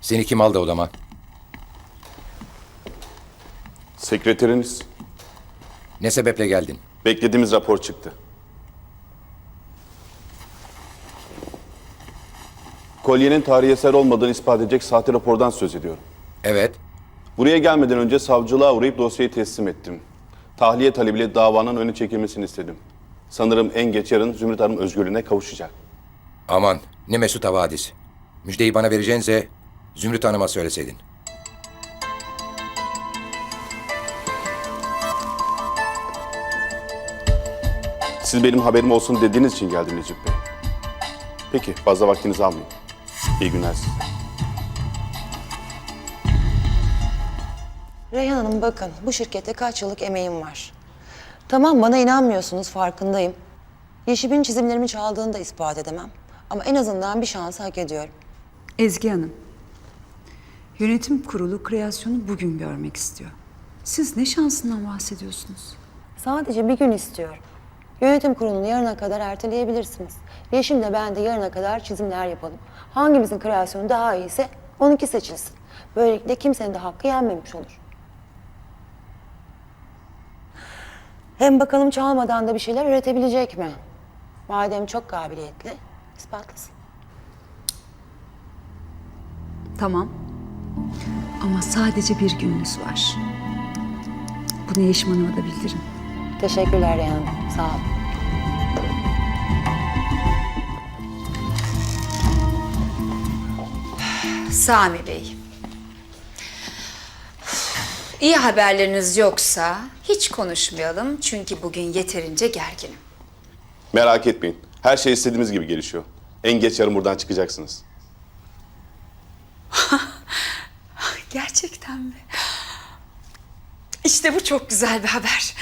Seni kim aldı odama? Sekreteriniz. Ne sebeple geldin? Beklediğimiz rapor çıktı. Kolyenin tarihi eser olmadığını ispat edecek sahte rapordan söz ediyorum. Evet. Buraya gelmeden önce savcılığa uğrayıp dosyayı teslim ettim. Tahliye talebiyle davanın önü çekilmesini istedim. Sanırım en geç yarın Zümrüt Hanım özgürlüğüne kavuşacak. Aman ne mesut havadis. Müjdeyi bana vereceğinize Zümrüt Hanım'a söyleseydin. Siz benim haberim olsun dediğiniz için geldim Necip Bey. Peki fazla vaktinizi almayayım. İyi günler size. Reyhan Hanım bakın bu şirkette kaç yıllık emeğim var. Tamam bana inanmıyorsunuz farkındayım. Yeşim'in çizimlerimi çaldığını da ispat edemem. Ama en azından bir şans hak ediyorum. Ezgi Hanım, yönetim kurulu kreasyonu bugün görmek istiyor. Siz ne şansından bahsediyorsunuz? Sadece bir gün istiyorum. Yönetim kurulunu yarına kadar erteleyebilirsiniz. Yeşim de ben de yarına kadar çizimler yapalım. Hangimizin kreasyonu daha iyiyse onunki seçilsin. Böylelikle kimsenin de hakkı yenmemiş olur. Hem bakalım çalmadan da bir şeyler üretebilecek mi? Madem çok kabiliyetli, ispatlasın. Tamam. Ama sadece bir gününüz var. Bunu Yeşim Hanım'a da bildirin. Teşekkürler Reyhan sağ olun. Sami Bey. İyi haberleriniz yoksa hiç konuşmayalım çünkü bugün yeterince gerginim. Merak etmeyin. Her şey istediğimiz gibi gelişiyor. En geç yarın buradan çıkacaksınız. Gerçekten mi? İşte bu çok güzel bir haber.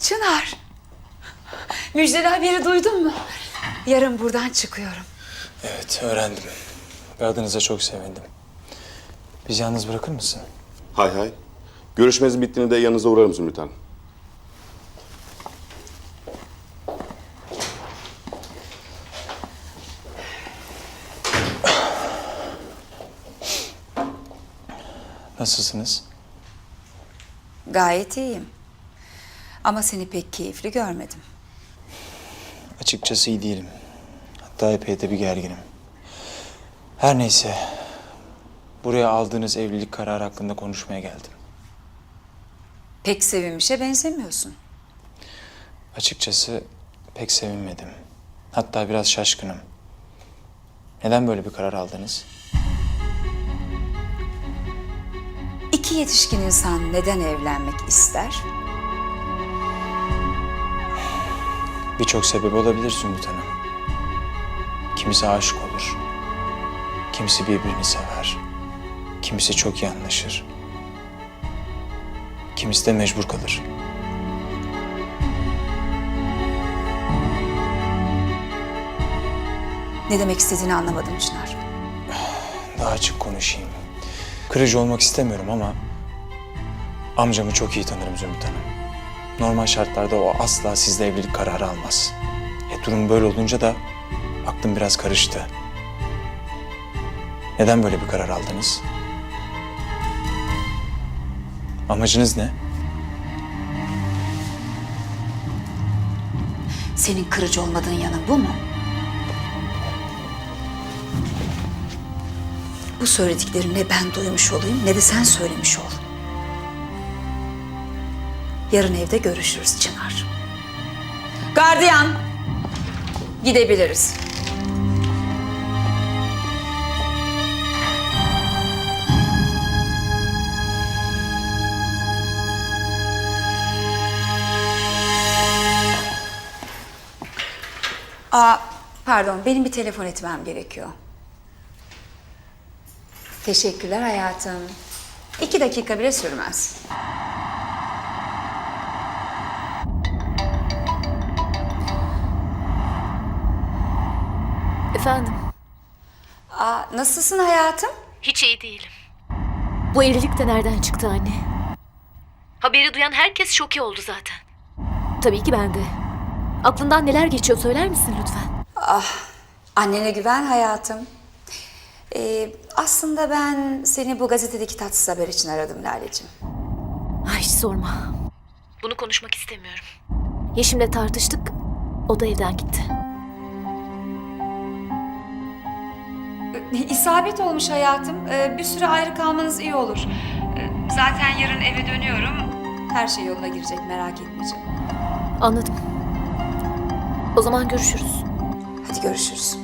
Çınar. Müjdeli haberi duydun mu? Yarın buradan çıkıyorum. Evet, öğrendim. Ve adınıza çok sevindim. Bizi yalnız bırakır mısın? Hay hay. Görüşmeniz bittiğinde yanınıza uğrarım Zümrüt Hanım. Nasılsınız? Gayet iyiyim. Ama seni pek keyifli görmedim. Açıkçası iyi değilim. Hatta epey de bir gerginim. Her neyse. Buraya aldığınız evlilik kararı hakkında konuşmaya geldim. Pek sevinmişe benzemiyorsun. Açıkçası pek sevinmedim. Hatta biraz şaşkınım. Neden böyle bir karar aldınız? İki yetişkin insan neden evlenmek ister? Birçok sebebi olabilir Zümrüt Hanım. Kimisi aşık olur. Kimisi birbirini sever. Kimisi çok iyi anlaşır. Kimisi de mecbur kalır. Ne demek istediğini anlamadım Çınar. Daha açık konuşayım. Kırıcı olmak istemiyorum ama amcamı çok iyi tanırım Zümrüt Hanım. Normal şartlarda o asla sizle evlilik kararı almaz. E durum böyle olunca da aklım biraz karıştı. Neden böyle bir karar aldınız? Amacınız ne? Senin kırıcı olmadığın yanın bu mu? Bu söylediklerini ne ben duymuş olayım ne de sen söylemiş ol. Yarın evde görüşürüz Çınar. Gardiyan! Gidebiliriz. Aa, pardon, benim bir telefon etmem gerekiyor. Teşekkürler hayatım. İki dakika bile sürmez. Efendim, Aa, nasılsın hayatım? hiç iyi değilim. Bu evlilik de nereden çıktı anne? Haberi duyan herkes şoke oldu zaten. Tabii ki ben de. Aklından neler geçiyor söyler misin lütfen? Annene güven hayatım. Ee, aslında ben seni bu gazetedeki tatsız haber için aradım Lale'ciğim. Ay hiç sorma. Bunu konuşmak istemiyorum. Yeşim'le tartıştık. O da evden gitti. İsabet olmuş hayatım. Ee, bir süre ayrı kalmanız iyi olur. Ee, zaten yarın eve dönüyorum. Her şey yoluna girecek merak etme canım. Anladım. O zaman görüşürüz. Hadi görüşürüz.